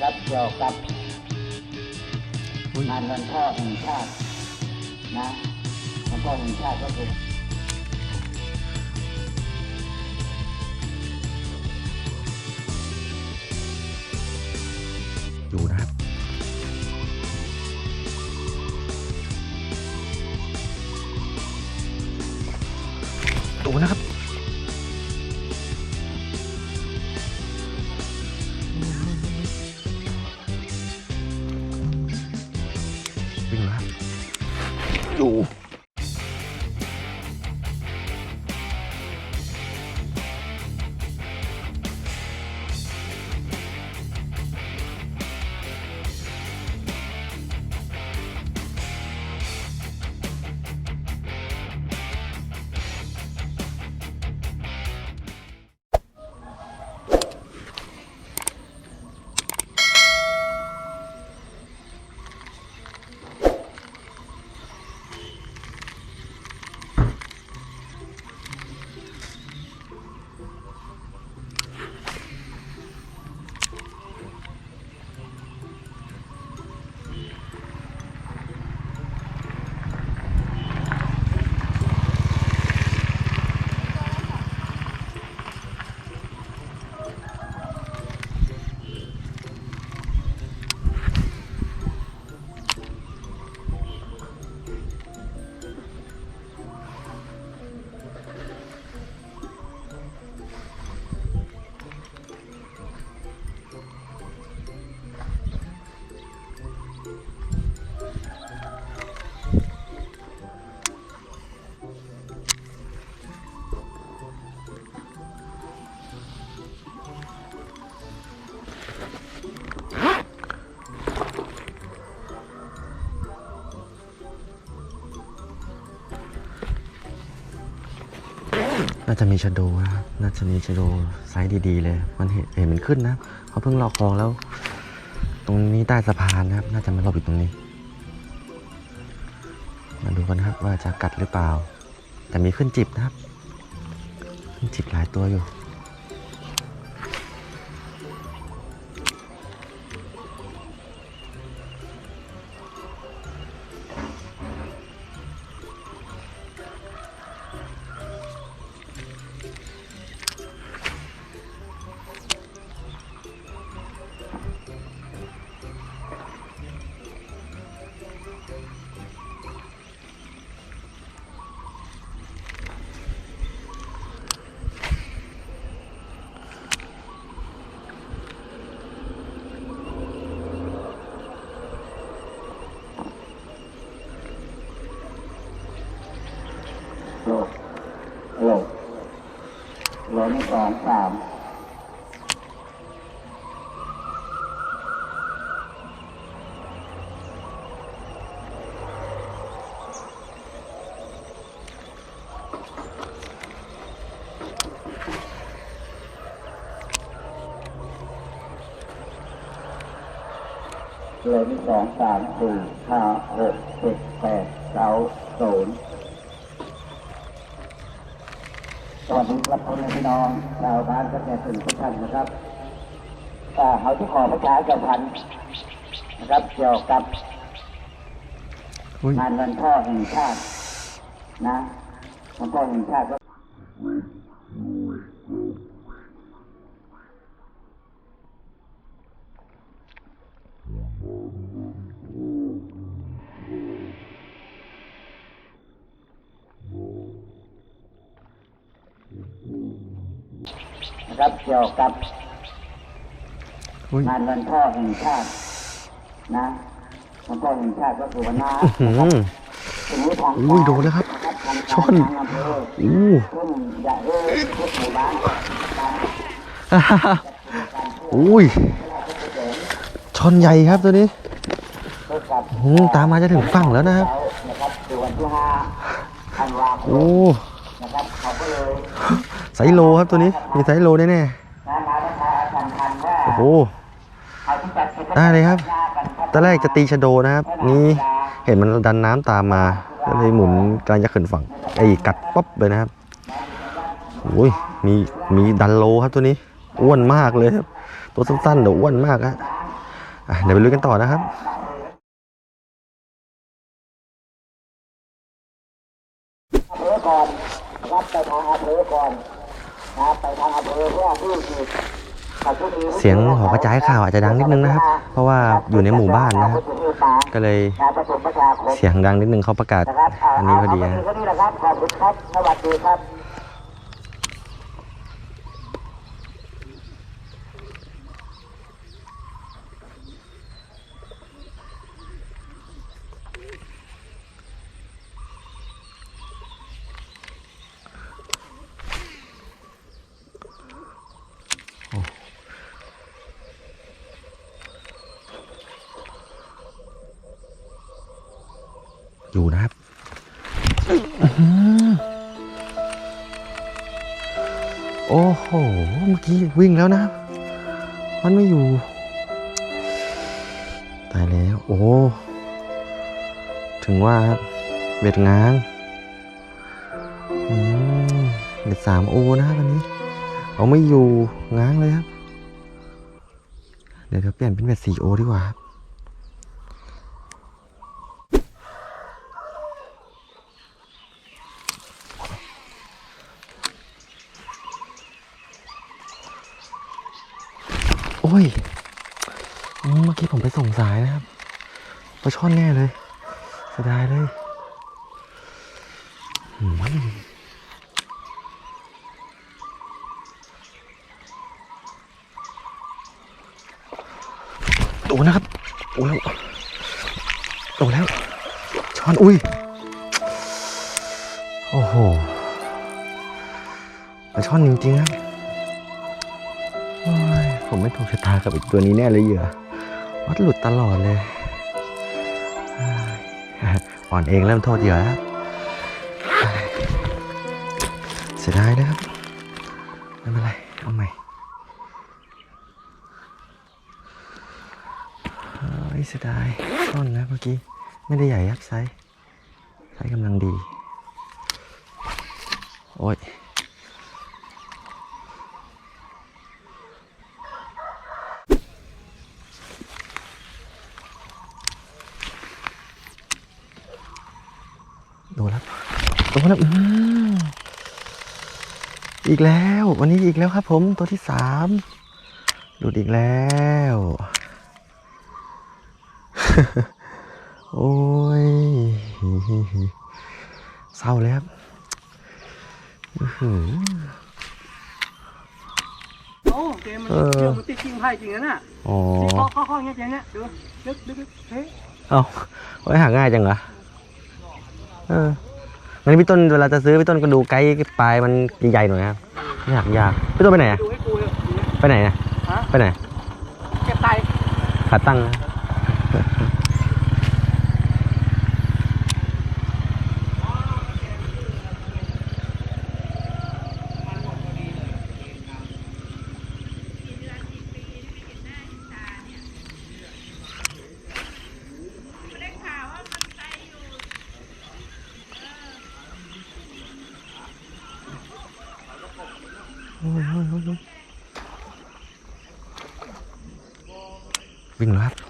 ครับเกี่ยวกับงานวันพ่อแห่งชาตินะวันพ่อแห่งชาติก็คือดูนะครับาจะมีชะโดนะน่าจะมีชะโดไซส์ดีๆ เลย มันเห็นเห็นมันขึ้นนะเขาเพิ่งลอกคลองแล้ว ตรงนี้ใต้สะพานนะครับ น่าจะมาหลบอยู่ตรงนี้ มาดูกันนะครับว่าจะกัดหรือเปล่า แต่มีขึ้นจิบนะครับ ขึ้นจิบหลายตัวอยู่ สองสามโลนี่สองสามสี่ห้าหกเจ็ดแปดเก้าศูนย์ สวัสดีครับพ่อแม่พี่น้องชาวบ้านเกษตรถึงทุกท่านนะครับอ่าเขาที่ขอประชาสัมพันธ์นะครับเกี่ยวกับอุ้ยงานวันพ่อแห่งชาตินะวันพ่อแห่งชาติก็ รับเกี่ยวกับอุ้ยงานวันพ่อแห่งชาติ นะวันพ่อแห่งชาติก็คือวันน้าอื้อหือถึงนี้ทางอุ้ยโดนแล้วครับทางชนทางอำเภออู้ซึ่งอย่าเอ้ยทุกหมู่บ้านอ่าฮ่าฮ่าอุ้ยชนใหญ่ครับตัวนี้เท่ากับอืมตามมาจะถึงฝั่งแล้วนะครับนะครับคือวันที่ห้าธันวาคมโอ้ นะครับเขายไซโลครับตัวนี้มีไซโลแน่นะมาประชาสัมพันธ์ว่าๆโอ้โหได้เลยครับตอนแรกจะตีชะโดนะครับ นี่เห็นมันดันน้ำตามมาก็เลยหมุนกำลังจะขึ้นฝั่งไอ้กัดป๊อบเลยนะครับโอ้ยมีมีดันโลครับตัวนี้อ้วนมากเลยครับ ตัวสั้นๆแต่อ้วนมากฮะอะเดี๋ยวไปลุยกันต่อนะครับอำเภอก่อนรับไปทางอำเภอก่อน เสียงหอกระจายข่าวอาจจะดังนิดนึงนะครับ เพราะว่าอยู่ในหมู่บ้านนะครับ ก็เลยเสียงดังนิดนึงเขาประกาศ อันนี้พอดีครับขอบคุณครับสวัส อยู่นะครับโอ้โห เมื่อกี้วิ่งแล้วนะ มันไม่อยู่ ตายแล้ว โอ้ ถึงว่าครับเบ็ดง้างเบ็ดสามโอนะครับวันนี้ เอาไม่อยู่ง้างเลยครับ เดี๋ยวเดี๋ยวเปลี่ยนเป็นเบ็ดสี่โอดีกว่าครับ อ้ย เมื่อกี้ผมไปส่งสายนะครับปลาช่อนแน่เลยเสียดายเลยอืมโดนนะครับโอ้แล้วโดนแล้ว ช้อน อุ้ย โอ้โหปลาช่อนจริงๆครับ ถูกชะตากับอีกตัวนี้แน่เลยเหยื่อวัดหลุดตลอดเลยอ่อนเองเริ่มโทษเหยื่อแล้วเสียดายนะครับ ไม่เป็นไร เอาใหม่เฮ้ยเสียดายซ่อนนะเมื่อกี้ ไม่ได้ใหญ่ยักษ์ไซส์ไซส์กำลังดี โอ้ย โดนแล้ว โดนแล้วอื้อหืออีกแล้ว วันนี้อีกแล้วครับ ผมตัวที่สามหลุดอีกแล้ว โอ้ยเศร้าเลยครับอื้อหือโอ้เกมมันเออเกี่ยวมันติดจริงไพ่จริงนะน่ะอ๋อนี่ข้อข้อข้อเงี้ยเนี้ยดูลึกลึกลึกเฮ้ยเอาไว้หาง่ายจังเหรอเออ งั้นพี่ต้นเวลาจะซื้อพี่ต้นก็ดูไกด์ปลายมันใหญ่ๆหน่อยครับไม่อยากยากพี่ต้นไปไหนอะดูให้กูเลยดูนะไปไหนอะฮะไปไหนเก็บไตขาตั้งนะ วิ่งแล้วครับ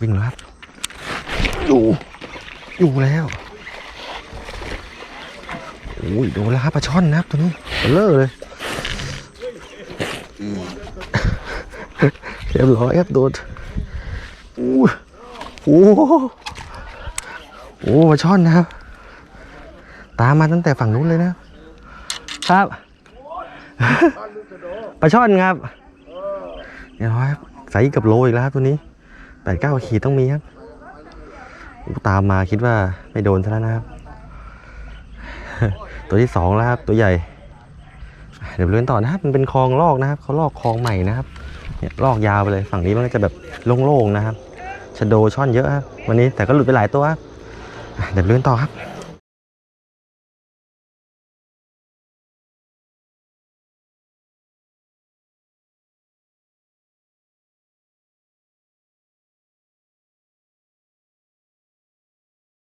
วิ่งแล้วครับอยู่ อยู่แล้วโอ้ยโดนแล้วครับปลาช่อนนะครับตัวนี้เบลเลอร์เลยเรียบร้อยครับโดนอู้โอ้โหโอ้ปลาช่อนนะครับ ตามมาตั้งแต่ฝั่งนู้นเลยนะครับปลาช่อนครับเรียบร้อยครับใส่กับโลอีกแล้วครับตัวนี้ แปดเก้าขีดต้องมีครับ ตามมาคิดว่าไม่โดนซะแล้วนะครับ ตัวที่สองแล้วครับตัวใหญ่ เดี๋ยวไปเล่นต่อนะครับ มันเป็นคลองลอกนะครับเขาลอกคลองใหม่นะครับ เนี่ยลอกยาวไปเลย ฝั่งนี้มันก็จะแบบโล่งๆนะครับชะโดช่อนเยอะครับวันนี้แต่ก็หลุดไปหลายตัวครับเดี๋ยวเลื่อนต่อครับ